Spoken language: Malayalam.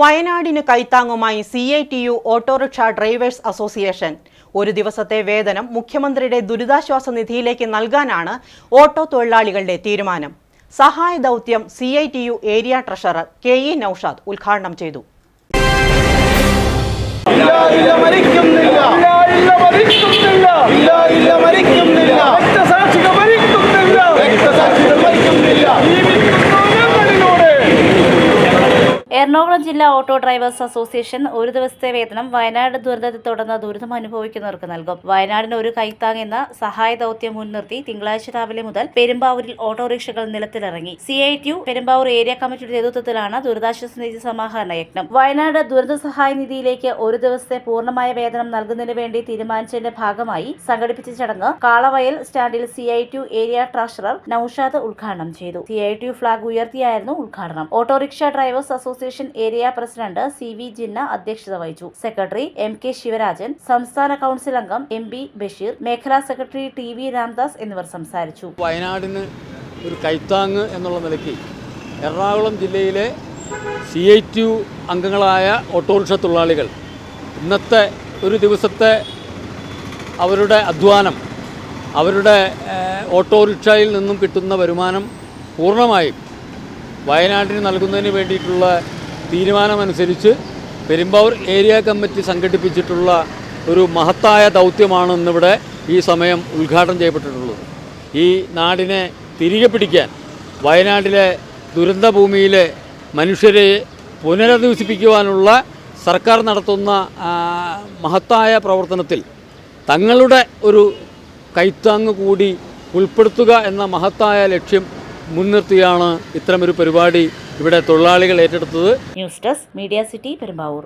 വയനാടിന് കൈത്താങ്ങുമായി C I T U auto rickshaw drivers association. ഒരു ദിവസത്തെ വേതനം മുഖ്യമന്ത്രിയുടെ ദുരിതാശ്വാസ നിധിയിലേക്ക് നൽകാനാണ് ഓട്ടോ തൊഴിലാളികളുടെ തീരുമാനം. സഹായ ദൗത്യം C I T U area treasurer K E Noushad ഉദ്ഘാടനം ചെയ്തു. എറണാകുളം ജില്ലാ ഓട്ടോ ഡ്രൈവേഴ്സ് അസോസിയേഷൻ ഒരു ദിവസത്തെ വേതനം വയനാട് ദുരന്തത്തെ തുടർന്ന് ദുരിതം അനുഭവിക്കുന്നവർക്ക് നൽകും. വയനാടിന് ഒരു കൈത്താങ് എന്ന സഹായ ദൗത്യം മുൻനിർത്തി തിങ്കളാഴ്ച രാവിലെ മുതൽ പെരുമ്പാവൂരിൽ ഓട്ടോറിക്ഷകൾ നിലത്തിലിറങ്ങി. C I T Perumbavoor area കമ്മിറ്റിയുടെ നേതൃത്വത്തിലാണ് ദുരിതാശ്വാസ നിധി സമാഹരണ യജ്ഞം. വയനാട് ദുരന്ത സഹായ നിധിയിലേക്ക് ഒരു ദിവസത്തെ പൂർണമായ വേതനം നൽകുന്നതിന് വേണ്ടി തീരുമാനിച്ചതിന്റെ ഭാഗമായി സംഘടിപ്പിച്ച ചടങ്ങ് കാളവയൽ സ്റ്റാൻഡിൽ C I T area treasurer Noushad ഉദ്ഘാടനം ചെയ്തു. സി ഐ ടി ഫ്ളാഗ് ഉയർത്തിയായിരുന്നു ഉദ്ഘാടനം. Auto rickshaw drivers association area president C V Jinna അധ്യക്ഷത വഹിച്ചു. സെക്രട്ടറി എം കെ ശിവരാജൻ സംസ്ഥാന കൗൺസിൽ അംഗം എം ബി ബഷീർ മേഖലാ സെക്രട്ടറി ടി വി രാംദാസ് എന്നിവർ സംസാരിച്ചു. വയനാടിന് ഒരു കൈത്താങ് എന്നുള്ള നിലയ്ക്ക് എറണാകുളം ജില്ലയിലെ സി ഐ ടി അംഗങ്ങളായ ഓട്ടോറിക്ഷ തൊഴിലാളികൾ ഇന്നത്തെ ഒരു ദിവസത്തെ അവരുടെ അധ്വാനം അവരുടെ ഓട്ടോറിക്ഷയിൽ നിന്നും കിട്ടുന്ന വരുമാനം പൂർണമായും വയനാട്ടിന് നൽകുന്നതിന് വേണ്ടിയിട്ടുള്ള തീരുമാനമനുസരിച്ച് പെരുമ്പാവൂർ ഏരിയ കമ്മിറ്റി സംഘടിപ്പിച്ചിട്ടുള്ള ഒരു മഹത്തായ ദൗത്യമാണ് ഇന്നിവിടെ ഈ സമയം ഉദ്ഘാടനം ചെയ്യപ്പെട്ടിട്ടുള്ളത്. ഈ നാടിനെ തിരികെ പിടിക്കാൻ വയനാട്ടിലെ ദുരന്തഭൂമിയിലെ മനുഷ്യരെ പുനരധിവസിപ്പിക്കുവാനുള്ള സർക്കാർ നടത്തുന്ന മഹത്തായ പ്രവർത്തനത്തിൽ തങ്ങളുടെ ഒരു കൈത്താങ്ങ് കൂടി ഉൾപ്പെടുത്തുക എന്ന മഹത്തായ ലക്ഷ്യം മുൻനിർത്തിയാണ് ഇത്തരമൊരു പരിപാടി ഇവിടെ തൊഴിലാളികൾ ഏറ്റെടുത്തത്. News desk media city Perumbavoor.